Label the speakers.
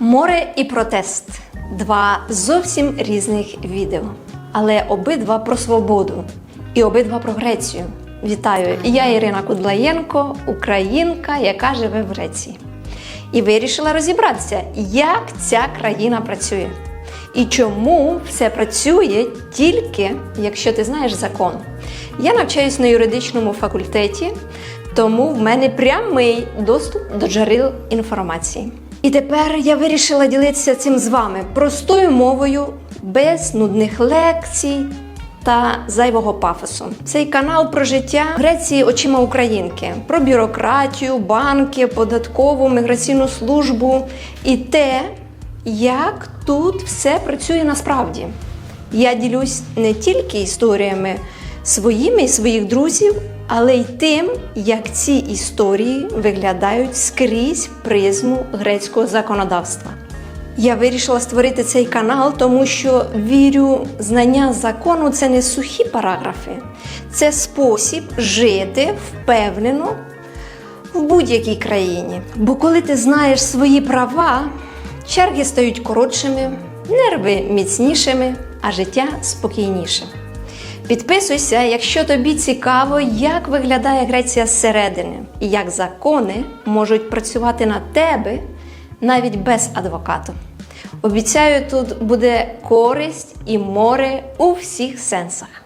Speaker 1: Море і протест два зовсім різних відео, але обидва про свободу і обидва про Грецію. Вітаю! Я Ірина Кудлаєнко, українка, яка живе в Греції. І вирішила розібратися, як ця країна працює. І чому все працює тільки якщо ти знаєш закон. Я навчаюсь на юридичному факультеті, тому в мене прямий доступ до джерел інформації. І тепер я вирішила ділитися цим з вами простою мовою, без нудних лекцій та зайвого пафосу. Цей канал про життя Греції очима українки, про бюрократію, банки, податкову, міграційну службу і те, як тут все працює насправді. Я ділюсь не тільки історіями своїми і своїх друзів, але й тим, як ці історії виглядають скрізь призму грецького законодавства. Я вирішила створити цей канал, тому що вірю, знання закону це не сухі параграфи, це спосіб жити впевнено в будь-якій країні. Бо коли ти знаєш свої права, черги стають коротшими, нерви міцнішими, а життя спокійніше. Підписуйся, якщо тобі цікаво, як виглядає Греція зсередини і як закони можуть працювати на тебе навіть без адвоката. Обіцяю, тут буде користь і море у всіх сенсах.